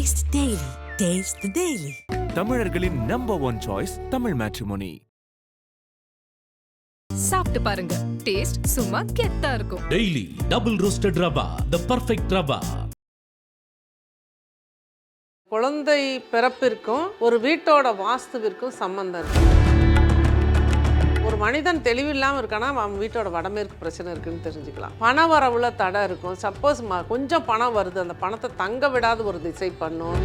Taste Daily. Taste the Daily. தமிழர்களின் number one choice Tamil matrimony சாப்பிட்டு பாருங்க. Taste சும்மா கெத்தா இருக்கும். Daily double roasted rava the perfect rava குழந்தை பிறப்பிற்கும் ஒரு வீட்டோட வாஸ்துவிற்கும் சம்பந்தம் இருக்கு. மனிதன் தெளிவில்லாமல் இருக்கானா? அவன் வீட்டோட வடமேற்கு பிரச்சனை இருக்குன்னு தெரிஞ்சுக்கலாம். பண வரவுல தடை இருக்கும். சப்போஸ் கொஞ்சம் பணம் வருது. அந்த பணத்தை தங்க விடாத ஒரு திசை பண்ணும்.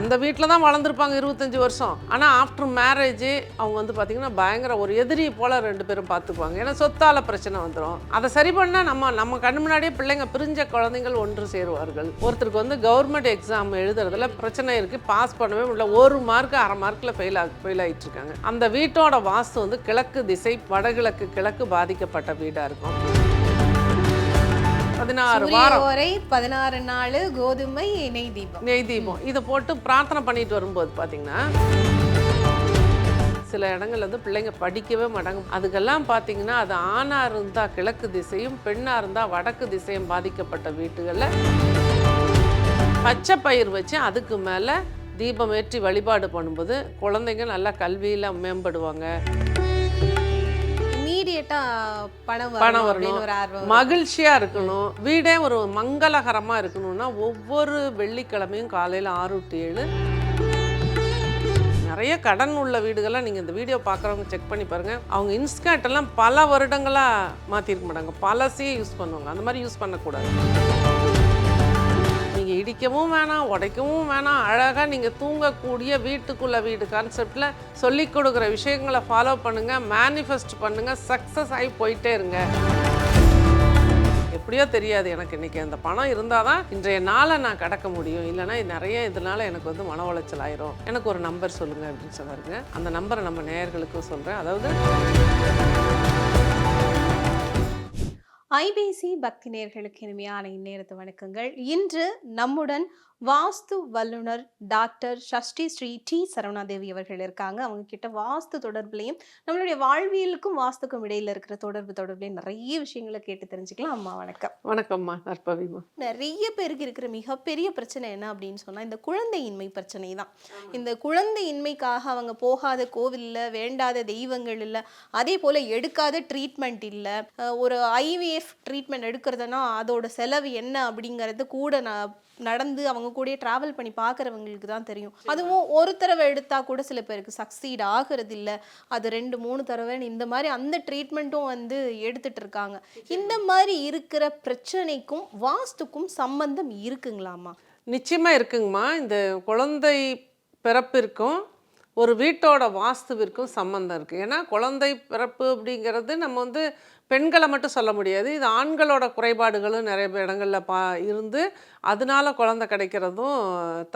அந்த வீட்டில் தான் வளர்ந்துருப்பாங்க இருபத்தஞ்சி வருஷம். ஆனால் ஆஃப்டர் மேரேஜ் அவங்க வந்து பார்த்திங்கன்னா பயங்கர ஒரு எதிரி போல் ரெண்டு பேரும் பார்த்துக்குவாங்க ஏன்னா சொத்தால பிரச்சனை வந்துடும் அதை சரி பண்ணால் நம்ம நம்ம கண்ணு முன்னாடியே பிள்ளைங்க பிரிஞ்ச குழந்தைகள் ஒன்று சேருவார்கள். ஒருத்தருக்கு வந்து கவர்மெண்ட் எக்ஸாம் எழுதுறதுல பிரச்சனை இருக்குது பாஸ் பண்ணவே முடியல. ஒரு மார்க் அரை மார்க்கில் ஃபெயில் ஆகி ஃபெயில் ஆகிட்டு இருக்காங்க. அந்த வீட்டோட வாஸ்து வந்து கிழக்கு திசை வடகிழக்கு கிழக்கு பாதிக்கப்பட்ட வீடாக இருக்கும். பதினாறு வாரம். பதினாறு நாள் கோதுமை நெய் தீபம். நெய் தீபம். இதை போட்டு பிரார்த்தனை பண்ணிட்டு வரும்போது பார்த்தீங்கன்னா சில இடங்கள்ல வந்து பிள்ளைங்க படிக்கவே மாட்டாங்க. அதுக்கெல்லாம் பார்த்தீங்கன்னா அது ஆணாக இருந்தால் கிழக்கு திசையும் பெண்ணாக இருந்தால் வடக்கு திசையும் பாதிக்கப்பட்ட வீட்டுகளில் பச்சை பயிர் வச்சு அதுக்கு மேலே தீபம் ஏற்றி வழிபாடு பண்ணும்போது குழந்தைங்க நல்லா கல்வியில் மேம்படுவாங்க. இமீடியட்டா பணம் பணம் வரணும். மகிழ்ச்சியாக இருக்கணும். வீடே ஒரு மங்களகரமாக இருக்கணும்னா ஒவ்வொரு வெள்ளிக்கிழமையும் காலையில் ஆறு டு ஏழு நிறைய கடன் உள்ள வீடுகள்லாம் நீங்கள் இந்த வீடியோ பார்க்குறவங்க செக் பண்ணி பாருங்கள் அவங்க இன்ஸ்கர்ட் எல்லாம் பல வருடங்களாக மாற்றிருக்க மாட்டாங்க. பழசையே யூஸ் பண்ணுவாங்க. அந்த மாதிரி யூஸ் பண்ணக்கூடாது. நீங்கள் இடிக்கவும் வேணாம் உடைக்கவும் வேணாம். அழகாக நீங்கள் தூங்கக்கூடிய வீட்டுக்குள்ளே வீடு கான்செப்டில் சொல்லி கொடுக்குற விஷயங்களை ஃபாலோ பண்ணுங்கள் மேனிஃபெஸ்ட் பண்ணுங்கள் சக்ஸஸ் ஆகி போயிட்டே இருங்க. எப்படியோ தெரியாது எனக்கு இன்றைக்கி அந்த பணம் இருந்தால் தான் இன்றைய நாளை நான் கடக்க முடியும். இல்லைன்னா நிறைய இதனால எனக்கு வந்து மன உளைச்சல் ஆயிரும். எனக்கு ஒரு நம்பர் சொல்லுங்கள் அப்படின்னு சொன்னாருங்க. அந்த நம்பரை நம்ம நேயர்களுக்கும் சொல்கிறேன் அதாவது ஐபிசி பக்தி நேர்களுக்கு இனிமையான இந்நேரத்து வணக்கங்கள். இன்று நம்முடன் வாஸ்து வல்லுனர் டாக்டர் சஷ்டி ஸ்ரீ டி சரவணாதேவி அவர்கள் இருக்காங்க. அவங்க கிட்ட வாஸ்து தொடர்புலையும் நம்மளுடைய வாழ்வியலுக்கும் வாஸ்துக்கும் இடையில இருக்கிற தொடர்பு தொடர்புலையும் நிறைய விஷயங்களை கேட்டு தெரிஞ்சுக்கலாம். அம்மா வணக்கம். வணக்கம்மா நற்பவிமா. நிறைய பேருக்கு இருக்கிற மிகப்பெரிய பிரச்சனை என்ன அப்படின்னு சொன்னா இந்த குழந்தையின்மை பிரச்சனை தான். இந்த குழந்தையின்மைக்காக அவங்க போகாத கோவில் இல்ல வேண்டாத தெய்வங்கள் இல்ல அதே போல எடுக்காத ட்ரீட்மெண்ட் இல்ல ஒரு ஐவிஎஃப் ட்ரீட்மெண்ட் எடுக்கிறதுனா அதோட செலவு என்ன அப்படிங்கறது கூட ந- நடந்து அவங்க கூடயே டிராவல் பண்ணி பார்க்குறவங்களுக்கு தான் தெரியும். அதுவும் ஒரு தடவை எடுத்தா கூட சில பேருக்கு சக்சீட் ஆகுறது இல்ல அது ரெண்டு மூணு தடவை இந்த மாதிரி அந்த ட்ரீட்மெண்ட்டும் வந்து எடுத்துட்டு இருக்காங்க. இந்த மாதிரி இருக்கிற பிரச்சனைக்கும் வாஸ்துக்கும் சம்பந்தம் இருக்குங்களாமா நிச்சயமாக இருக்குங்கம்மா. இந்த குழந்தை பிறப்பிற்கும் ஒரு வீட்டோட வாஸ்துவிற்கும் சம்மந்தம் இருக்குது ஏன்னா குழந்தை பிறப்பு அப்படிங்கிறது நம்ம வந்து பெண்களை மட்டும் சொல்ல முடியாது. இது ஆண்களோட குறைபாடுகளும் நிறைய இடங்களில் பா இருந்து அதனால குழந்தை கிடைக்கிறதும்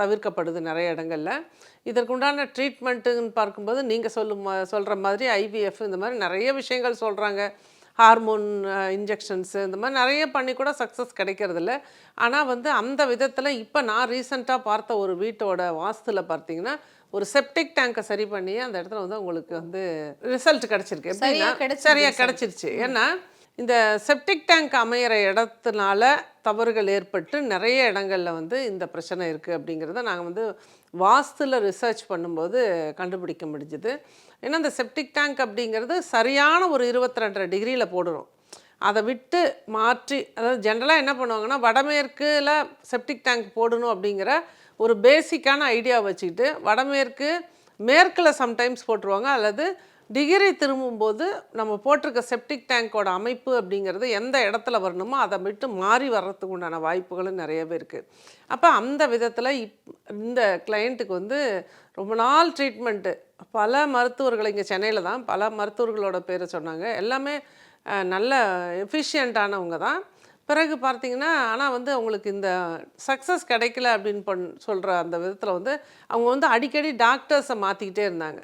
தவிர்க்கப்படுது நிறைய இடங்களில். இதற்குண்டான ட்ரீட்மெண்ட்டுன்னு பார்க்கும்போது நீங்கள் சொல்லும் சொல்கிற மாதிரி ஐவிஎஃப் இந்த மாதிரி நிறைய விஷயங்கள் சொல்கிறாங்க ஹார்மோன் இன்ஜெக்ஷன்ஸு இந்த மாதிரி நிறைய பண்ணி கூட சக்ஸஸ் கிடைக்கிறதில்ல. ஆனால் வந்து அந்த விதத்தில் இப்போ நான் ரீசெண்டாக பார்த்த ஒரு வீட்டோட வாஸ்துல பார்த்தீங்கன்னா ஒரு செப்டிக் டேங்கை சரி பண்ணி அந்த இடத்துல வந்து உங்களுக்கு வந்து ரிசல்ட் கிடச்சிருக்கு. எப்படின்னா சரியாக. கிடச்சிருச்சு. ஏன்னா இந்த செப்டிக் டேங்க் அமையிற இடத்துனால தவறுகள் ஏற்பட்டு நிறைய இடங்களில் வந்து இந்த பிரச்சனை இருக்குது அப்படிங்கிறத நாங்கள் வந்து வாஸ்துல ரிசர்ச் பண்ணும்போது கண்டுபிடிக்க முடிஞ்சுது. ஏன்னா இந்த செப்டிக் டேங்க் அப்படிங்கிறது சரியான ஒரு இருபத்தி ரெண்டரை டிகிரியில் போடுறோம் அதை விட்டு மாற்றி அதாவது ஜென்ரலாக என்ன பண்ணுவாங்கன்னா வடமேற்குல செப்டிக் டேங்க் போடணும் அப்படிங்கிற ஒரு பேசிக்கான ஐடியா வச்சுக்கிட்டு வடமேற்கு மேற்கில் சம்டைம்ஸ் போட்டுருவாங்க. அல்லது டிகிரி திரும்பும்போது நம்ம போட்டிருக்க செப்டிக் டேங்கோட அமைப்பு அப்படிங்கிறது எந்த இடத்துல வரணுமோ அதை விட்டு மாறி வர்றதுக்கு உண்டான வாய்ப்புகளும் நிறையவே இருக்குது அப்போ அந்த விதத்தில் இப் இந்த கிளையண்ட்டுக்கு வந்து ரொம்ப நாள் ட்ரீட்மெண்ட்டு பல மருத்துவர்கள் இங்கே சென்னையில் தான். பல மருத்துவர்களோட பேரை சொன்னாங்க. எல்லாமே நல்ல எஃபிஷியண்ட்டானவங்க தான். பிறகு பார்த்தீங்கன்னா ஆனால் வந்து அவங்களுக்கு இந்த சக்ஸஸ் கிடைக்கல அப்படின்னு பண் சொல்கிற அந்த விதத்தில் வந்து அவங்க வந்து அடிக்கடி டாக்டர்ஸை மாற்றிக்கிட்டே இருந்தாங்க.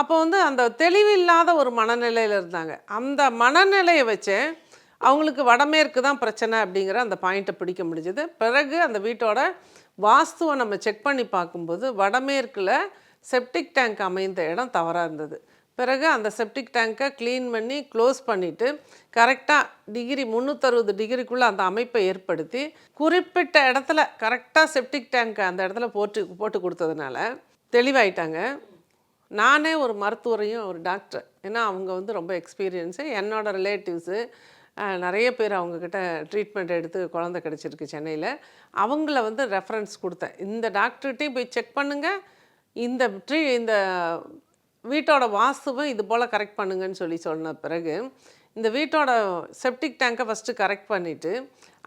அப்போ வந்து அந்த தெளிவு இல்லாத ஒரு மனநிலையில் இருந்தாங்க. அந்த மனநிலையை வச்சே அவங்களுக்கு வடமேற்கு தான் பிரச்சனை அப்படிங்கிற அந்த பாயிண்ட்டை பிடிக்க முடிஞ்சது. பிறகு அந்த வீட்டோட வாஸ்துவை நம்ம செக் பண்ணி பார்க்கும்போது வடமேற்கில் செப்டிக் டேங்க் அமைந்த இடம் தவறாக இருந்தது. பிறகு அந்த செப்டிக் டேங்க்கை க்ளீன் பண்ணி க்ளோஸ் பண்ணிவிட்டு கரெக்டாக டிகிரி முந்நூற்றறுபது டிகிரிக்குள்ளே அந்த அமைப்பை ஏற்படுத்தி குறிப்பிட்ட இடத்துல கரெக்டாக செப்டிக் டேங்க்கை அந்த இடத்துல போட்டு போட்டு கொடுத்ததுனால தெளிவாயிட்டாங்க. நானே ஒரு மருத்துவரையும் ஒரு டாக்டர். ஏன்னா அவங்க வந்து ரொம்ப எக்ஸ்பீரியன்ஸு. என்னோடய ரிலேட்டிவ்ஸு நிறைய பேர் அவங்கக்கிட்ட ட்ரீட்மெண்ட் எடுத்து குழந்தை கிடச்சிருக்கு சென்னையில். அவங்கள வந்து ரெஃபரன்ஸ் கொடுத்தேன். இந்த டாக்டர்கிட்டையும் போய் செக் பண்ணுங்கள் இந்த ட்ரீ இந்த வீட்டோட வாஸ்துவை இது போல் கரெக்ட் பண்ணுங்கன்னு சொல்லி சொன்ன பிறகு இந்த வீட்டோட செப்டிக் டேங்கை ஃபஸ்ட்டு கரெக்ட் பண்ணிவிட்டு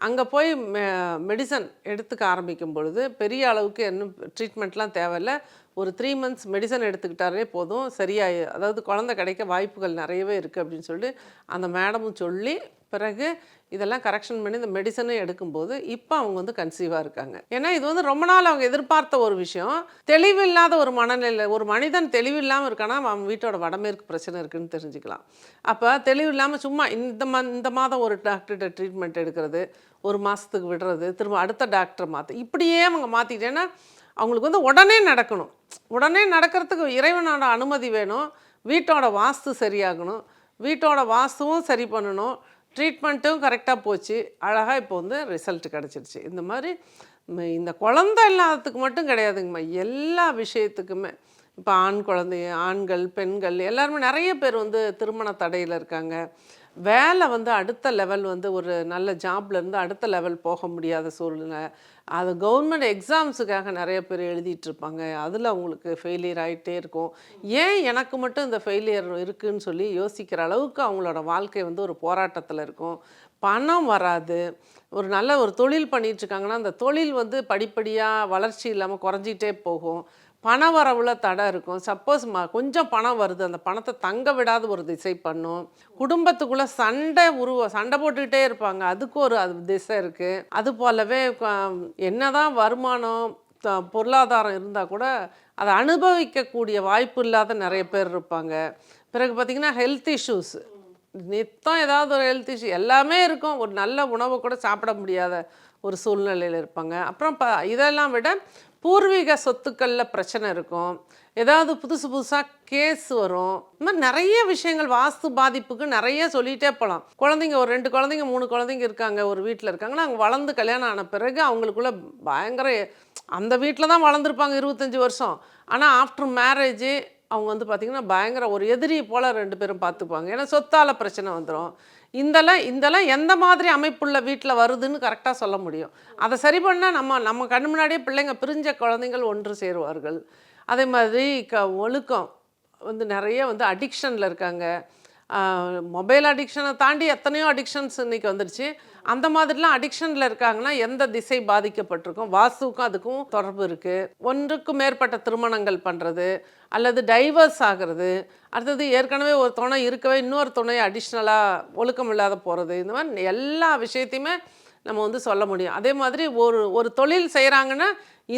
அங்கே போய் மெ மெடிசன் எடுத்துக்க ஆரம்பிக்கும் பொழுது பெரிய அளவுக்கு இன்னும் ட்ரீட்மெண்ட்லாம் தேவையில்ல. ஒரு த்ரீ மந்த்ஸ் மெடிசன் எடுத்துக்கிட்டாலே போதும். சரியாயி அதாவது குழந்தை கிடைக்க வாய்ப்புகள் நிறையவே இருக்குது அப்படின்னு சொல்லி அந்த மேடமும் சொல்லி பிறகு இதெல்லாம் கரெக்ஷன் பண்ணி இந்த மெடிசனும் எடுக்கும்போது இப்போ அவங்க வந்து கன்சீவாக இருக்காங்க. ஏன்னா இது வந்து ரொம்ப நாள் அவங்க எதிர்பார்த்த ஒரு விஷயம். தெளிவில்லாத ஒரு மனநிலை ஒரு மனிதன் தெளிவில்லாமல் இருக்கானா அவன் வீட்டோட வடமேற்கு பிரச்சனை இருக்குன்னு தெரிஞ்சுக்கலாம். அப்போ தெளிவில்லாமல் சும்மா இந்த மா இந்த மாதம் ஒரு டாக்டர்கிட்ட ட்ரீட்மெண்ட் எடுக்கிறது ஒரு மாதத்துக்கு விடுறது திரும்ப அடுத்த டாக்டரை மாற்ற இப்படியே அவங்க மாற்றிக்கிட்டேன்னா அவங்களுக்கு வந்து உடனே நடக்கணும். உடனே நடக்கிறதுக்கு இறைவனோட அனுமதி வேணும். வீட்டோட வாஸ்து சரியாகணும். வீட்டோட வாஸ்துவும் சரி பண்ணணும். ட்ரீட்மெண்ட்டும் கரெக்டாக போச்சு. அழகாக இப்போ வந்து ரிசல்ட் கிடச்சிருச்சு. இந்த மாதிரி இந்த குழந்தை இல்லாததுக்கு மட்டும் கிடையாதுங்கம்மா. எல்லா விஷயத்துக்குமே. இப்போ ஆண் குழந்தை ஆண்கள் பெண்கள் எல்லாருமே நிறைய பேர் வந்து திருமண தடையில் இருக்காங்க. வேலை வந்து அடுத்த லெவல் வந்து ஒரு நல்ல ஜாப்லேருந்து அடுத்த லெவல் போக முடியாத சூழ்நிலை. அது கவர்மெண்ட் எக்ஸாம்ஸுக்காக நிறைய பேர் எழுதிட்டுருப்பாங்க அதில் அவங்களுக்கு ஃபெயிலியர் ஆகிட்டே இருக்கும். ஏன் எனக்கு மட்டும் இந்த ஃபெயிலியர் இருக்குதுன்னு சொல்லி யோசிக்கிற அளவுக்கு அவங்களோட வாழ்க்கை வந்து ஒரு போராட்டத்தில் இருக்கும். பணம் வராது. ஒரு நல்ல ஒரு தொழில் பண்ணிகிட்ருக்காங்கன்னா அந்த தொழில் வந்து படிப்படியாக வளர்ச்சி இல்லாமல் குறைஞ்சிட்டே போகும். பண வரவுல தடை இருக்கும். சப்போஸ் ம கொஞ்சம் பணம் வருது. அந்த பணத்தை தங்க விடாத ஒரு திசை பண்ணும். குடும்பத்துக்குள்ளே சண்டை உருவ சண்டை போட்டுக்கிட்டே இருப்பாங்க. அதுக்கு ஒரு அது திசை இருக்குது அது போலவே என்னதான் வருமானம் த- பொருளாதாரம் இருந்தால் கூட அதை அனுபவிக்கக்கூடிய வாய்ப்பு இல்லாத நிறைய பேர் இருப்பாங்க. பிறகு பார்த்திங்கன்னா ஹெல்த் இஷ்யூஸ் நித்தம் ஏதாவது ஒரு ஹெல்த் இஷ்யூ எல்லாமே இருக்கும். ஒரு நல்ல உணவை கூட சாப்பிட முடியாத ஒரு சூழ்நிலையில் இருப்பாங்க. அப்புறம் ப இதெல்லாம் விட பூர்வீக சொத்துக்களில் பிரச்சனை இருக்கும். ஏதாவது புதுசு புதுசாக கேஸ் வரும். இந்த மாதிரி நிறைய விஷயங்கள் வாஸ்து பாதிப்புக்கு நிறைய சொல்லிகிட்டே போகலாம் குழந்தைங்க ஒரு ரெண்டு குழந்தைங்க மூணு குழந்தைங்க இருக்காங்க ஒரு வீட்டில் இருக்காங்கன்னா அவங்க வளர்ந்து கல்யாணம் ஆன பிறகு அவங்களுக்குள்ள பயங்கர அந்த வீட்டில் தான் வளர்ந்துருப்பாங்க இருபத்தஞ்சி வருஷம். ஆனால் ஆஃப்டர் மேரேஜ் அவங்க வந்து பார்த்திங்கன்னா பயங்கர ஒரு எதிரி போல் ரெண்டு பேரும் பார்த்துப்பாங்க ஏன்னா சொத்தால் பிரச்சனை வந்துடும் இந்தெல்லாம் இந்தெல்லாம் எந்த மாதிரி அமைப்புள்ள வீட்டில் வருதுன்னு கரெக்டாக சொல்ல முடியும். அதை சரி பண்ணால் நம்ம நம்ம கண் முன்னாடியே பிள்ளைங்க பிரிஞ்ச குழந்தைங்கள் ஒன்று சேருவார்கள். அதே மாதிரி க ஒழுக்கம் வந்து நிறைய வந்து அடிக்ஷனில் இருக்காங்க. மொபைல் அடிக்ஷனை தாண்டி எத்தனையோ அடிக்ஷன்ஸ் இன்னைக்கு வந்துடுச்சு அந்த மாதிரிலாம் அடிக்ஷனில் இருக்காங்கன்னா எந்த திசை பாதிக்கப்பட்டிருக்கும்? வாஸ்துவுக்கும் அதுக்கும் தொடர்பு இருக்குது ஒன்றுக்கும் மேற்பட்ட திருமணங்கள் பண்ணுறது அல்லது டைவர்ஸ் ஆகிறது அடுத்தது ஏற்கனவே ஒரு துணை இருக்கவே இன்னொரு துணை அடிஷ்னலாக ஒழுக்கம் இல்லாத போகிறது இந்த மாதிரி எல்லா விஷயத்தையுமே நம்ம வந்து சொல்ல முடியும். அதே மாதிரி ஒரு ஒரு தொழில் செய்கிறாங்கன்னா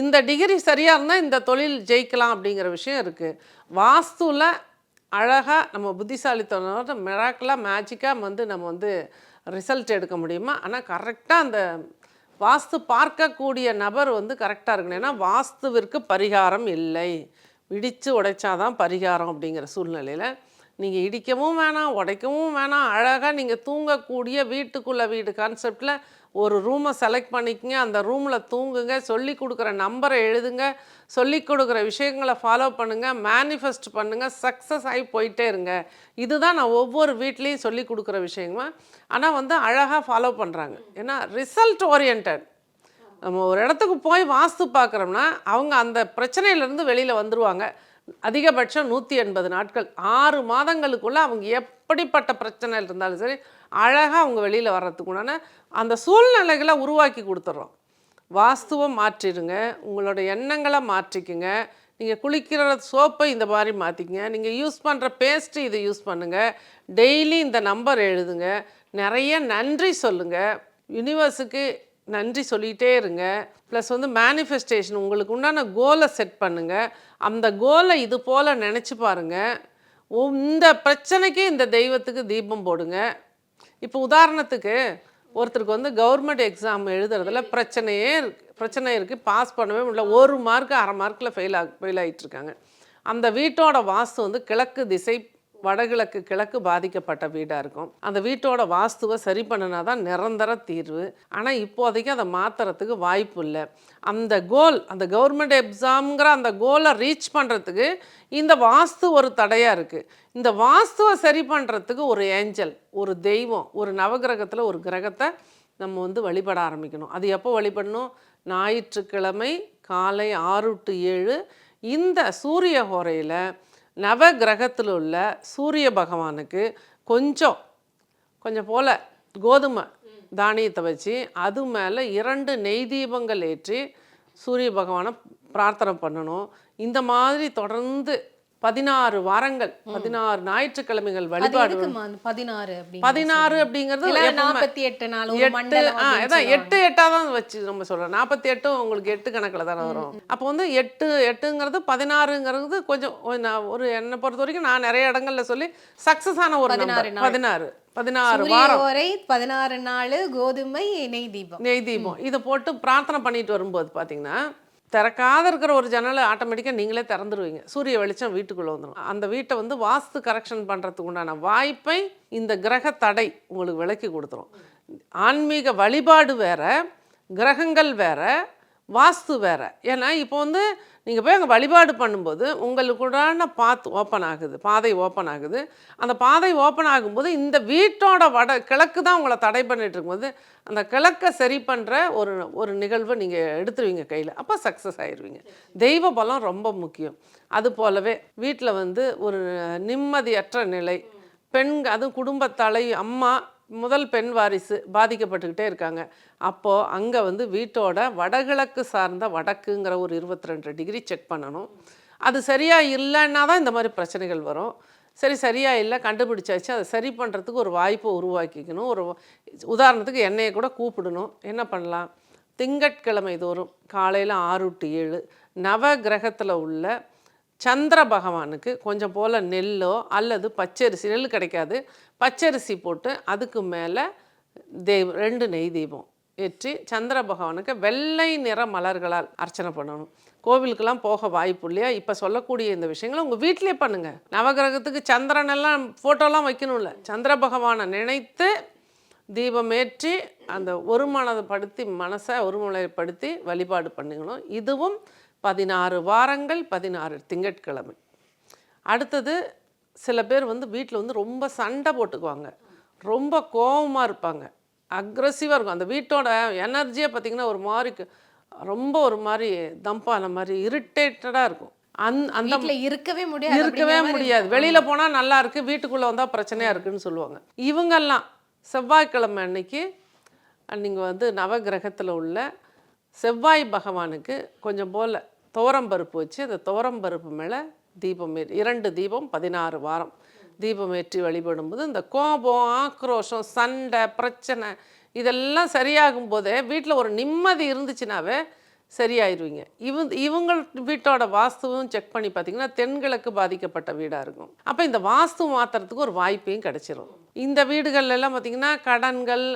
இந்த டிகிரி சரியாக இருந்தால் இந்த தொழில் ஜெயிக்கலாம் அப்படிங்கிற விஷயம் இருக்குது வாஸ்துவில் அழகாக நம்ம புத்திசாலித்தனோட மிராக்கலாக மேஜிக்காக வந்து நம்ம வந்து ரிசல்ட் எடுக்க முடியுமா? ஆனால் கரெக்டாக அந்த வாஸ்து பார்க்கக்கூடிய நபர் வந்து கரெக்டாக இருக்கணும். ஏன்னா வாஸ்துவிற்கு பரிகாரம் இல்லை. இடித்து உடைச்சாதான் பரிகாரம் அப்படிங்கிற சூழ்நிலையில் நீங்கள் இடிக்கவும் வேணாம் உடைக்கவும் வேணாம். அழகாக நீங்கள் தூங்கக்கூடிய வீட்டுக்குள்ளே வீடு கான்செப்டில் ஒரு ரூமை செலக்ட் பண்ணிக்கங்க. அந்த ரூமில் தூங்குங்க. சொல்லி கொடுக்குற நம்பரை எழுதுங்க. சொல்லி கொடுக்குற விஷயங்களை ஃபாலோ பண்ணுங்கள் மேனிஃபெஸ்ட் பண்ணுங்கள் சக்ஸஸ் ஆகி போயிட்டே இருங்க. இதுதான் நான் ஒவ்வொரு வீட்லேயும் சொல்லி கொடுக்குற விஷயமா. ஆனால் வந்து அழகாக ஃபாலோ பண்ணுறாங்க ஏன்னா ரிசல்ட் ஓரியன்ட் நம்ம ஒரு இடத்துக்கு போய் வாஸ்து பார்க்குறோம்னா அவங்க அந்த பிரச்சனையிலேருந்து வெளியில் வந்துடுவாங்க அதிகபட்சம் நூற்றி எண்பது நாட்கள். ஆறு மாதங்களுக்குள்ளே அவங்க எப்படிப்பட்ட பிரச்சனை இருந்தாலும் சரி அழகாக அவங்க வெளியில் வர்றதுக்குண்டான அந்த சூழ்நிலைகளை உருவாக்கி கொடுத்துட்றோம் வாஸ்துவை மாற்றிடுங்க உங்களோட எண்ணங்களை மாற்றிக்குங்க. நீங்கள் குளிக்கிற சோப்பை இந்த மாதிரி மாற்றிக்கங்க நீங்கள் யூஸ் பண்ணுற பேஸ்ட்டு இதை யூஸ் பண்ணுங்கள் டெய்லி இந்த நம்பர் எழுதுங்க. நிறைய நன்றி சொல்லுங்கள் யூனிவர்ஸுக்கு நன்றி சொல்லிகிட்டே இருங்க. ப்ளஸ் வந்து மேனிஃபெஸ்டேஷன் உங்களுக்கு உண்டான கோலை செட் பண்ணுங்கள் அந்த கோலை இது போல் நினச்சி பாருங்கள் இந்த பிரச்சனைக்கு இந்த தெய்வத்துக்கு தீபம் போடுங்க. இப்போ உதாரணத்துக்கு ஒருத்தருக்கு வந்து கவர்மெண்ட் எக்ஸாம் எழுதுறதுல பிரச்சனையே இருக்கு பிரச்சனை இருக்குது பாஸ் பண்ணவே முடியல. ஒரு மார்க் அரை மார்க்கில் ஃபெயில் ஆக ஃபெயில் ஆகிட்டுருக்காங்க அந்த வீட்டோட வாஸ்து வந்து கிழக்கு திசை வடகிழக்கு கிழக்கு பாதிக்கப்பட்ட வீடாக இருக்கும். அந்த வீட்டோட வாஸ்துவை சரி பண்ணினா தான் நிரந்தர தீர்வு. ஆனால் இப்போதைக்கு அதை மாற்றுறதுக்கு வாய்ப்பு இல்லை. அந்த கோல் அந்த கவர்மெண்ட் எக்ஸாம்ங்கிற அந்த கோலை ரீச் பண்ணுறதுக்கு இந்த வாஸ்து ஒரு தடையாக இருக்குது இந்த வாஸ்துவை சரி பண்ணுறதுக்கு ஒரு ஏஞ்சல் ஒரு தெய்வம் ஒரு நவகிரகத்தில் ஒரு கிரகத்தை நம்ம வந்து வழிபட ஆரம்பிக்கணும். அது எப்போ வழிபடணும்? ஞாயிற்றுக்கிழமை காலை ஆறு டு ஏழு இந்த சூரிய ஹோரையில் நவ கிரகத்தில் உள்ள சூரிய பகவானுக்கு கொஞ்சம் கொஞ்சம் போல் கோதுமை தானியத்தை வச்சு அது மேலே இரண்டு நெய் தீபங்கள் ஏற்றி சூரிய பகவானை பிரார்த்தனை பண்ணணும். இந்த மாதிரி தொடர்ந்து பதினாறு வாரங்கள் பதினாறு ஞாயிற்றுக்கிழமைகள் வழிபாடு பதினாறு பதினாறு அப்படிங்கிறது நாற்பத்தி எட்டு நாள் எட்டு அதான் எட்டு எட்டாக தான் வச்சு நம்ம சொல்கிறோம் நாற்பத்தி எட்டும் உங்களுக்கு எட்டு கணக்கில் தானே வரும். அப்போ வந்து எட்டு எட்டுங்கிறது பதினாறுங்கிறது கொஞ்சம் ஒரு என்னை பொறுத்த வரைக்கும் நான் நிறைய இடங்கள்ல சொல்லி சக்ஸஸ் ஆன ஒரு பதினாறு. பதினாறு வாரம். ஓரை பதினாறு நாள் கோதுமை நெய் தீபம். நெய் தீபம். இதை போட்டு பிரார்த்தனை பண்ணிட்டு வரும்போது பார்த்தீங்கன்னா திறக்காத இருக்கிற ஒரு ஜன்னலை ஆட்டோமேட்டிக்காக நீங்களே திறந்துருவீங்க. சூரிய வெளிச்சம் வீட்டுக்குள்ளே வந்துடும் அந்த வீட்டை வந்து வாஸ்து கரெக்ஷன் பண்ணுறதுக்கு உண்டான வாய்ப்பை இந்த கிரக தடை உங்களுக்கு விலக்கி கொடுத்துரும். ஆன்மீக வழிபாடு வேற கிரகங்கள் வேற வாஸ்து வேறு. ஏன்னா இப்போ வந்து நீங்கள் போய் அங்கே வழிபாடு பண்ணும்போது உங்களுக்குடான பாத் ஓப்பன் ஆகுது பாதை ஓப்பன் ஆகுது. அந்த பாதை ஓப்பன் ஆகும்போது இந்த வீட்டோட வட கிழக்கு தான் உங்களை தடை பண்ணிட்டு இருக்கும்போது அந்த கிழக்கை சரி பண்ணுற ஒரு ஒரு நிகழ்வை நீங்கள் எடுத்துருவீங்க கையில். அப்போ சக்ஸஸ் ஆயிடுவீங்க தெய்வ பலம் ரொம்ப முக்கியம். அது போலவே வீட்டில் வந்து ஒரு நிம்மதியற்ற நிலை. பெண் அதுவும் குடும்பத்தலை அம்மா முதல் பெண் வாரிசு பாதிக்கப்பட்டுக்கிட்டே இருக்காங்க. அப்போது அங்கே வந்து வீட்டோட வடகிழக்கு சார்ந்த வடக்குங்கிற ஒரு இருபத்தி ரெண்டு டிகிரி செக் பண்ணணும். அது சரியாக இல்லைன்னா தான் இந்த மாதிரி பிரச்சனைகள் வரும். சரி சரியாக இல்லை கண்டுபிடிச்சாச்சு அதை சரி பண்ணுறதுக்கு ஒரு வாய்ப்பை உருவாக்கிக்கணும். ஒரு உதாரணத்துக்கு என்னையை கூட கூப்பிடணும். என்ன பண்ணலாம்? திங்கட்கிழமை தோறும் காலையில் ஆறு டு ஏழு நவ கிரகத்தில் உள்ள சந்திர பகவானுக்கு கொஞ்சம் போல் நெல்லோ அல்லது பச்சரிசி நெல் கிடைக்காது. பச்சரிசி போட்டு அதுக்கு மேலே தெய்வ ரெண்டு நெய் தீபம் ஏற்றி சந்திர பகவானுக்கு வெள்ளை நிற மலர்களால் அர்ச்சனை பண்ணணும். கோவிலுக்கெல்லாம் போக வாய்ப்பு இல்லையா? இப்போ சொல்லக்கூடிய இந்த விஷயங்களை உங்கள் வீட்டிலே பண்ணுங்கள் நவகிரகத்துக்கு சந்திரன் எல்லாம் ஃபோட்டோலாம் வைக்கணும்ல. சந்திர பகவானை நினைத்து தீபமேற்றி அந்த ஒருமனதைப்படுத்தி மனசை ஒருமுறைப்படுத்தி வழிபாடு பண்ணிக்கணும். இதுவும் பதினாறு வாரங்கள் பதினாறு திங்கட்கிழமை. அடுத்தது சில பேர் வந்து வீட்டில் வந்து ரொம்ப சண்டை போட்டுக்குவாங்க. ரொம்ப கோவமாக இருப்பாங்க. அக்ரஸிவாக இருக்கும். அந்த வீட்டோட எனர்ஜியை பார்த்திங்கன்னா ஒரு மாதிரி ரொம்ப ஒரு மாதிரி தம்பான மாதிரி இரிட்டேட்டடாக இருக்கும். அந் அந்த இருக்கவே முடியாது இருக்கவே முடியாது. வெளியில போனா நல்லா இருக்கு வீட்டுக்குள்ள வந்தா பிரச்சனையா இருக்குன்னு சொல்லுவாங்க. இவங்கெல்லாம் செவ்வாய்க்கிழமை அன்னைக்கு நீங்க வந்து நவகிரகத்துல உள்ள செவ்வாய் பகவானுக்கு கொஞ்சம் போல துவரம்பருப்பு வச்சு அந்த துவரம்பருப்பு மேலே தீபம் இரண்டு தீபம் பதினாறு வாரம். தீபம் ஏற்றி வழிபடும்போது இந்த கோபம் ஆக்ரோஷம் சண்டை பிரச்சனை இதெல்லாம் சரியாகும் போதே வீட்டில் ஒரு நிம்மதி இருந்துச்சுனாவே சரியாயிருவீங்க. இவங்க இவங்க வீட்டோட வாஸ்துவும் செக் பண்ணி பார்த்தீங்கன்னா தென்கிழக்கு பாதிக்கப்பட்ட வீடாக இருக்கும். அப்போ இந்த வாஸ்து மாற்றுறதுக்கு ஒரு வாய்ப்பையும் கிடச்சிரும். இந்த வீடுகள்லாம் பார்த்தீங்கன்னா கடன்கள்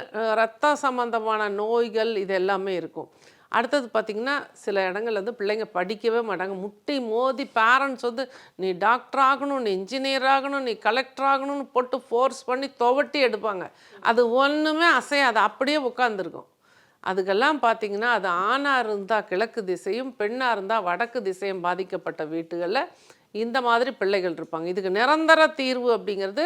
ரத்த சம்பந்தமான நோய்கள் இது எல்லாமே இருக்கும். அடுத்தது பார்த்திங்கன்னா சில இடங்கள்ல வந்து பிள்ளைங்க படிக்கவே மாட்டாங்க. முட்டி மோதி பேரண்ட்ஸ் வந்து நீ டாக்டர் ஆகணும் நீ இன்ஜினியர் ஆகணும் நீ கலெக்டர் ஆகணும்னு போட்டு ஃபோர்ஸ் பண்ணி துவட்டி எடுப்பாங்க. அது ஒன்றுமே அசையாது. அப்படியே உட்காந்துருக்கும் அதுக்கெல்லாம் பார்த்தீங்கன்னா அது ஆணாக இருந்தால் கிழக்கு திசையும் பெண்ணாக இருந்தால் வடக்கு திசையும் பாதிக்கப்பட்ட வீட்டுகளில் இந்த மாதிரி பிள்ளைகள் இருப்பாங்க. இதுக்கு நிரந்தர தீர்வு அப்படிங்கிறது